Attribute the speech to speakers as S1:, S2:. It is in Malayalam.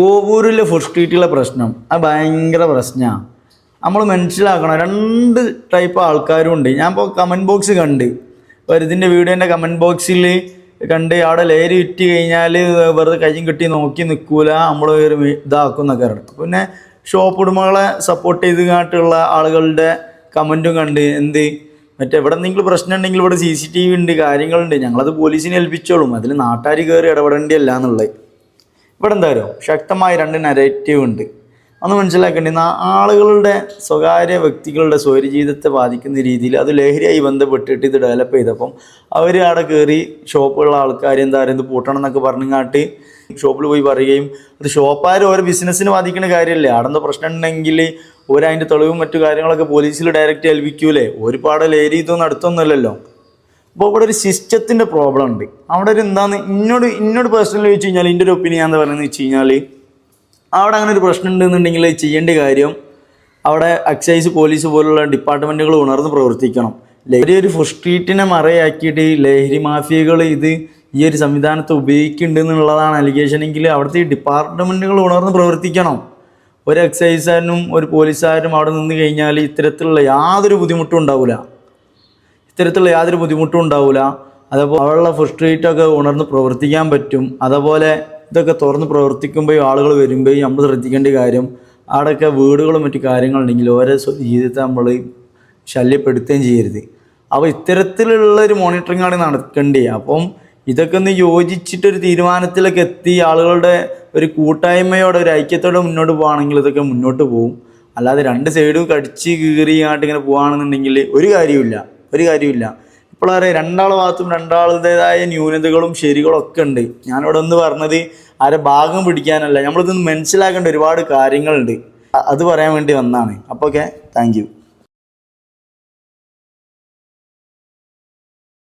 S1: കോവൂരിലെ ഫുഡ് സ്ട്രീറ്റിലെ പ്രശ്നം. അത് ഭയങ്കര പ്രശ്നമാണ് നമ്മൾ മനസ്സിലാക്കണം. രണ്ട് ടൈപ്പ് ആൾക്കാരും ഉണ്ട്. ഞാൻ ഇപ്പോൾ കമന്റ് ബോക്സ് കണ്ട് വരുതിന്റെ വീഡിയോന്റെ കമന്റ് ബോക്സിൽ കണ്ട് അവിടെ ലേരി വിറ്റ് കഴിഞ്ഞാൽ വെറുതെ കയ്യും കെട്ടി നോക്കി നിൽക്കൂല നമ്മൾ ഒരു ഇതാക്കുന്നൊക്കെ പിന്നെ ഷോപ്പ് ഉടമകളെ സപ്പോർട്ട് ചെയ്ത് കാട്ടുള്ള ആളുകളുടെ കമന്റും കണ്ട്. എന്ത്? മറ്റേ എവിടെ എന്തെങ്കിലും പ്രശ്നം ഉണ്ടെങ്കിൽ ഇവിടെ സി സി ടി വി ഉണ്ട് കാര്യങ്ങളുണ്ട്. ഞങ്ങളത് പോലീസിനെ ഏൽപ്പിച്ചോളും. അതിൽ നാട്ടുകാർ കയറി ഇടപെടേണ്ടിയല്ല എന്നുള്ളത്. ഇവിടെ എന്താ ശക്തമായ രണ്ട് നരേറ്റീവ് ഉണ്ട്. അന്ന് മനസ്സിലാക്കേണ്ടത് ആളുകളുടെ സ്വകാര്യ വ്യക്തികളുടെ സ്വൈര്യ ജീവിതത്തെ ബാധിക്കുന്ന രീതിയിൽ അത് ലഹരിയായി ബന്ധപ്പെട്ടിട്ട് ഇത് ഡെവലപ്പ് ചെയ്തപ്പം അവർ അവിടെ കയറി ഷോപ്പുള്ള ആൾക്കാർ എന്താ പറയുക പൂട്ടണം എന്നൊക്കെ പറഞ്ഞങ്ങാട്ട് ഷോപ്പിൽ പോയി പറയുകയും അത് ഷോപ്പുകാർ ഓരോ ബിസിനസ്സിന് ബാധിക്കുന്ന കാര്യമല്ലേ? അവിടെ പ്രശ്നം ഉണ്ടെങ്കിൽ ഓരതിന്റെ തെളിവും മറ്റു കാര്യങ്ങളൊക്കെ പോലീസിൽ ഡയറക്റ്റ് ഏൽപ്പിക്കൂലേ? ഒരുപാട് ലഹരി ഇതൊന്നും അടുത്തൊന്നുമല്ലല്ലോ. അപ്പോൾ ഇവിടെ ഒരു സിസ്റ്റത്തിന്റെ പ്രോബ്ലം ഉണ്ട്. അവിടെ ഒരു എന്താന്ന് ഇന്നോട് ഇന്നോട് പേഴ്സണലി വെച്ച് കഴിഞ്ഞാൽ എന്റെ ഒരു ഒപ്പീനിയൻ എന്താ പറയുന്നത് വെച്ച് കഴിഞ്ഞാൽ അവിടെ അങ്ങനെ ഒരു പ്രശ്നം ഉണ്ടെന്നുണ്ടെങ്കിൽ ചെയ്യേണ്ട കാര്യം അവിടെ എക്സൈസ് പോലീസ് പോലുള്ള ഡിപ്പാർട്ട്മെന്റുകൾ ഉണർന്ന് പ്രവർത്തിക്കണം. ലഹരി ഒരു ഫുഡ് സ്ട്രീറ്റിനെ മറയാക്കിയിട്ട് ലഹരി മാഫിയകൾ ഇത് ഈ ഒരു സംവിധാനത്തെ ഉപയോഗിക്കുന്നുണ്ട് എന്നുള്ളതാണ് അലിഗേഷൻ എങ്കിൽ അവിടുത്തെ ഡിപ്പാർട്ട്മെന്റുകൾ ഉണർന്ന് പ്രവർത്തിക്കണം. ഒരു എക്സൈസുകാരനും ഒരു പോലീസുകാരനും അവിടെ നിന്ന് കഴിഞ്ഞാൽ ഇത്തരത്തിലുള്ള യാതൊരു ബുദ്ധിമുട്ടും ഉണ്ടാവില്ല ഇത്തരത്തിലുള്ള യാതൊരു ബുദ്ധിമുട്ടും ഉണ്ടാവില്ല അതേപോലെ അവളുടെ ഫുഡ് സ്ട്രീറ്റൊക്കെ ഉണർന്ന് പ്രവർത്തിക്കാൻ പറ്റും. അതേപോലെ ഇതൊക്കെ തുറന്ന് പ്രവർത്തിക്കുമ്പോൾ ആളുകൾ വരുമ്പോൾ നമ്മൾ ശ്രദ്ധിക്കേണ്ട കാര്യം അവിടെയൊക്കെ വീടുകളും മറ്റു കാര്യങ്ങളുണ്ടെങ്കിൽ ഓരോ ജീവിതത്തെ നമ്മൾ ശല്യപ്പെടുത്തുകയും ചെയ്യരുത്. അപ്പോൾ ഇത്തരത്തിലുള്ള ഒരു മോണിറ്ററിംഗ് ആണ് നടക്കേണ്ടത്. അപ്പം ഇതൊക്കെ ഒന്ന് യോജിച്ചിട്ടൊരു തീരുമാനത്തിലൊക്കെ എത്തി ആളുകളുടെ ഒരു കൂട്ടായ്മയോടെ ഒരു ഐക്യത്തോടെ മുന്നോട്ട് പോകുകയാണെങ്കിൽ ഇതൊക്കെ മുന്നോട്ട് പോകും അല്ലാതെ രണ്ട് സൈഡും കടിച്ച് കീറിയാണ്ട് ഇങ്ങനെ പോകുകയാണെന്നുണ്ടെങ്കിൽ ഒരു കാര്യമില്ല ഒരു കാര്യമില്ല. അറിയാം രണ്ടാളെ ഭാഗത്തും രണ്ടാളുടേതായ ന്യൂനതകളും ശരികളും ഒക്കെ ഉണ്ട്. ഞാനിവിടെ ഒന്ന് പറഞ്ഞത് ആരെ ഭാഗം പിടിക്കാനല്ല. നമ്മളിതൊന്ന് മനസ്സിലാക്കേണ്ട ഒരുപാട് കാര്യങ്ങളുണ്ട്. അത് പറയാൻ വേണ്ടി വന്നതാണ്. അപ്പോൾ ഓക്കെ താങ്ക്